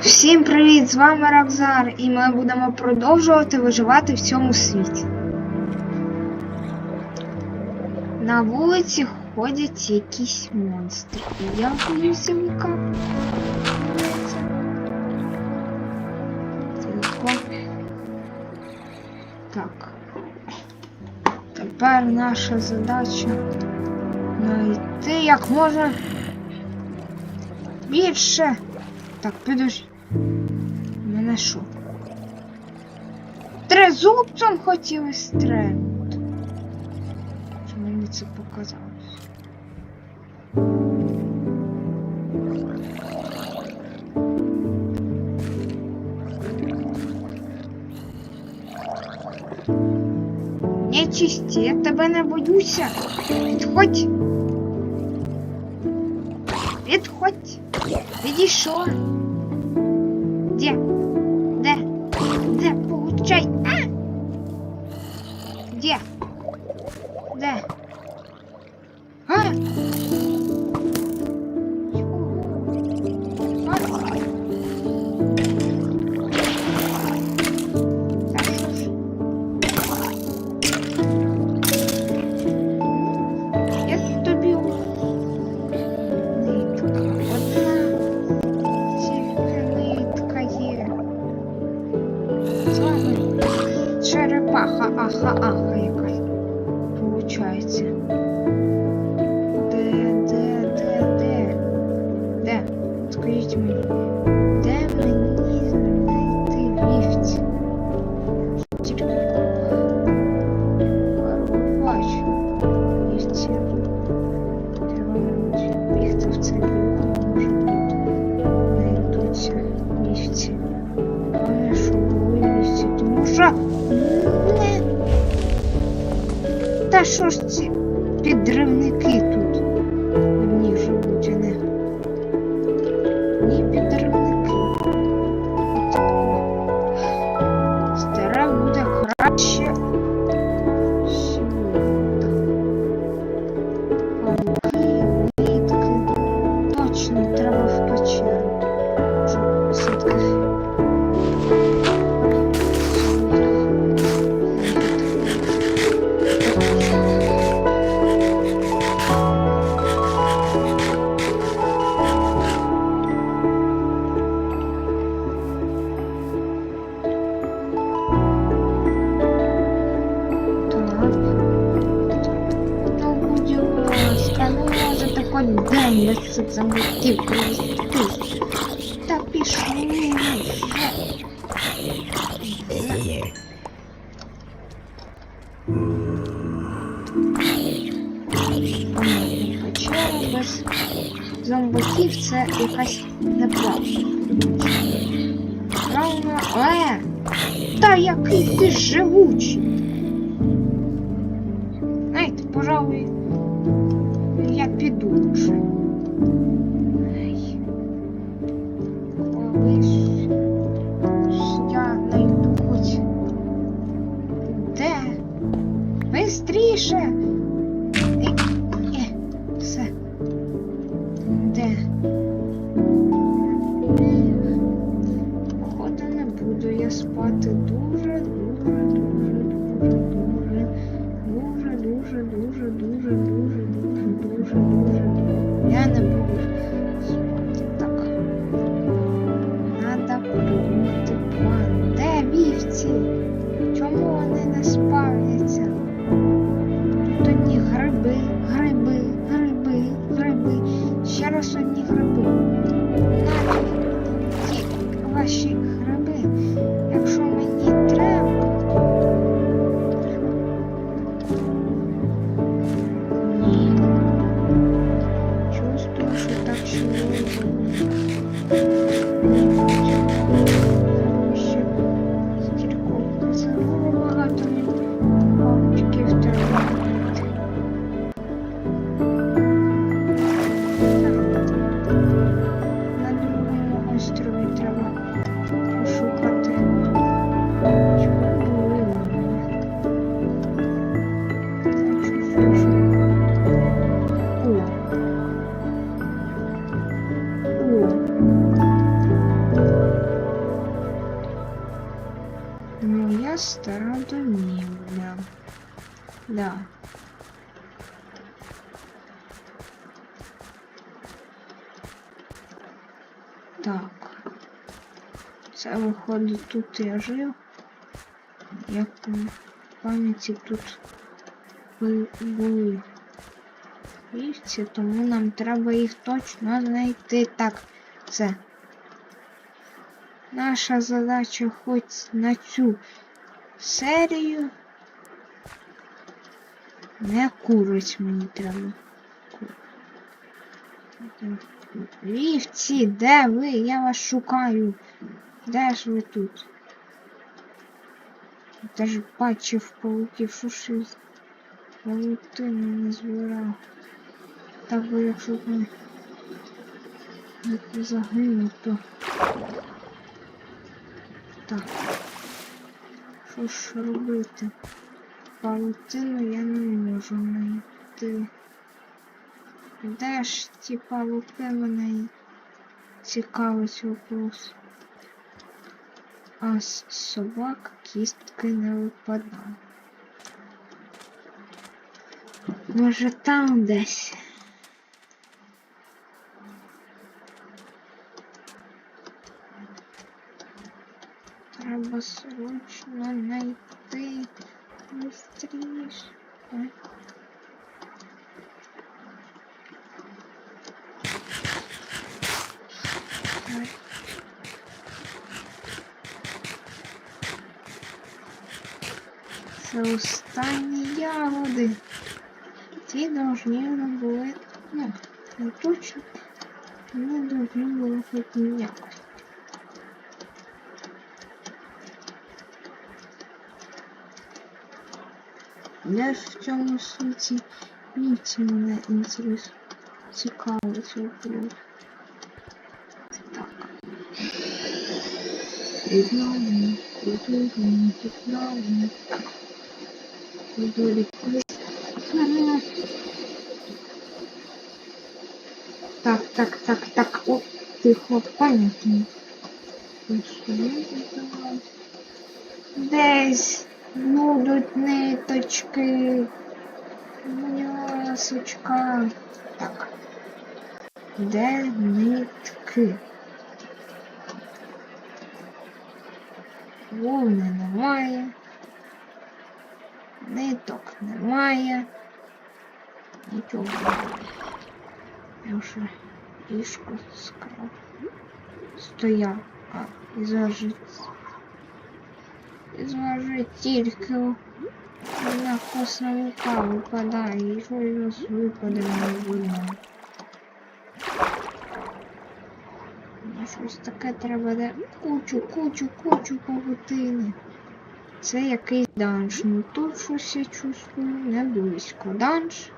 Всім привіт! З вами Ракзар і ми будемо продовжувати виживати в цьому світі. На вулиці ходять якісь монстри. І я боюся вікати. Так. Тепер наша задача знайти як можна більше. Так, підожди. Мене що? Трезубцем хотіли стрельнути. Що мені це показалось? Не я тебе не боюся. Відходь. Підходь. Відійшов. 见。вже. Та що ж ці підривники тут? Що за мотив провести? Та пішли. Хоча без зомбаків це якась неправда. Правильно, але та який живучий! працювати дуже дуже. Thank you. Так. Це виходить тут я жив. Як у пам'яті тут бу- були вівці, тому нам треба їх точно знайти. Так, це. Наша задача хоч на цю серію. Не курить мені треба. Вівці, де ви? Я вас шукаю. Де ж ви тут? Даже бачив пауків, що ж паутину не збирав. Так бо якщо б не загинув, то. Так. Що ж робити? Паутину я не можу знайти. Де ж ті павуки мене цікавить вопрос. А з собак кістки не випадає. Може там десь. Треба срочно знайти быстріше. Це останні ягоди. Ті должні були, ну, не точно, не должні були хоч ніяк. Де ж в цьому світі вівці мене інтерес цікавить вопрос. Культурні, відновлення. Так. Буду. Так, так, так, так. О, тихо, понятно. Десь будуть ниточки. М'ясочка. Так. Де нитки? Вовни немає. Ниток немає. Нічого. Я вже ліжко скрав. Стояв. А, і зважить. І зважить тільки на косовика випадає. І що з випаде не видно. Щось таке треба де кучу, кучу, кучу павутини. Це якийсь данж. Ну тут щось я чувствую не близько. Данж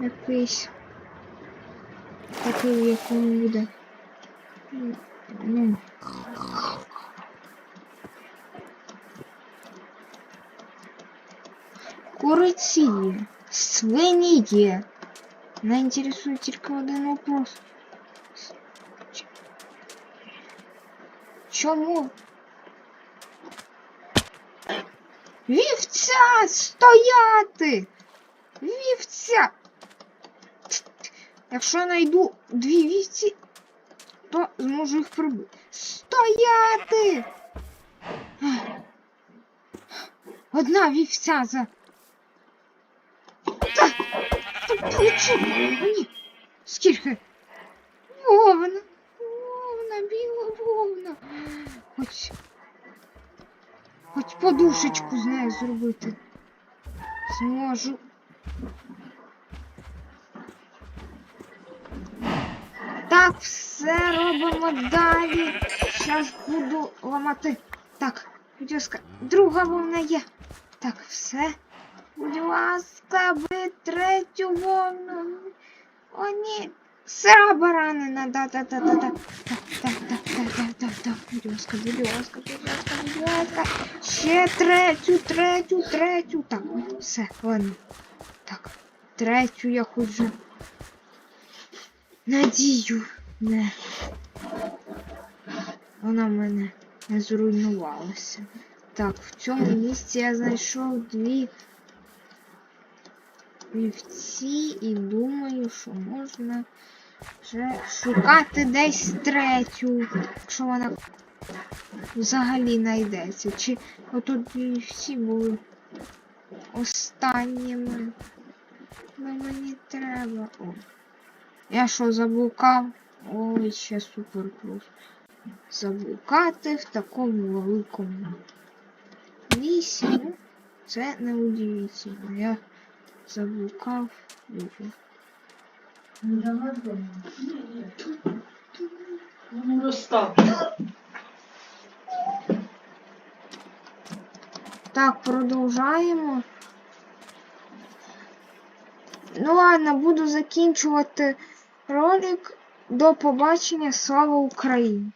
якийсь. Такий, в якому буде. Ну. Куриці є, свині є. Мене інтересує тільки один вопрос. Чому? Вівця стояти! Вівця! Якщо я знайду дві вівці, то зможу їх прибити. Стояти! Одна вівця за. Та, та ні. Скільки? Вовна, вовна, біла вовна. Хоч. Хоч подушечку з нею зробити. Зможу. Так, все робимо далі. Зараз буду ламати. Так, будь ласка, друга вовна є. Так, все. Будь ласка, ви третю вовну. О, ні. Сира баранина, да-да-да-да-да. Так, так, так, так, так. Будь ласка, будь ласка. Ще третю, третю, третю. Так, все, ладно. Так, третю я ходжу. Надію, не. Вона в мене не зруйнувалася. Так, в цьому місці я знайшов дві вівці і думаю, що можна вже шукати десь третю, якщо вона взагалі знайдеться. Чи отут вівці були останніми. Ну мені треба. О. Я що, заблукав? Ой, ще супер плюс. Заблукати в такому великому лісі. Ну, це не удивительно. Я заблукав дуже. Ну, розстав. Так, продовжаємо. Ну ладно, буду закінчувати ролик. До побачення. Слава Україні!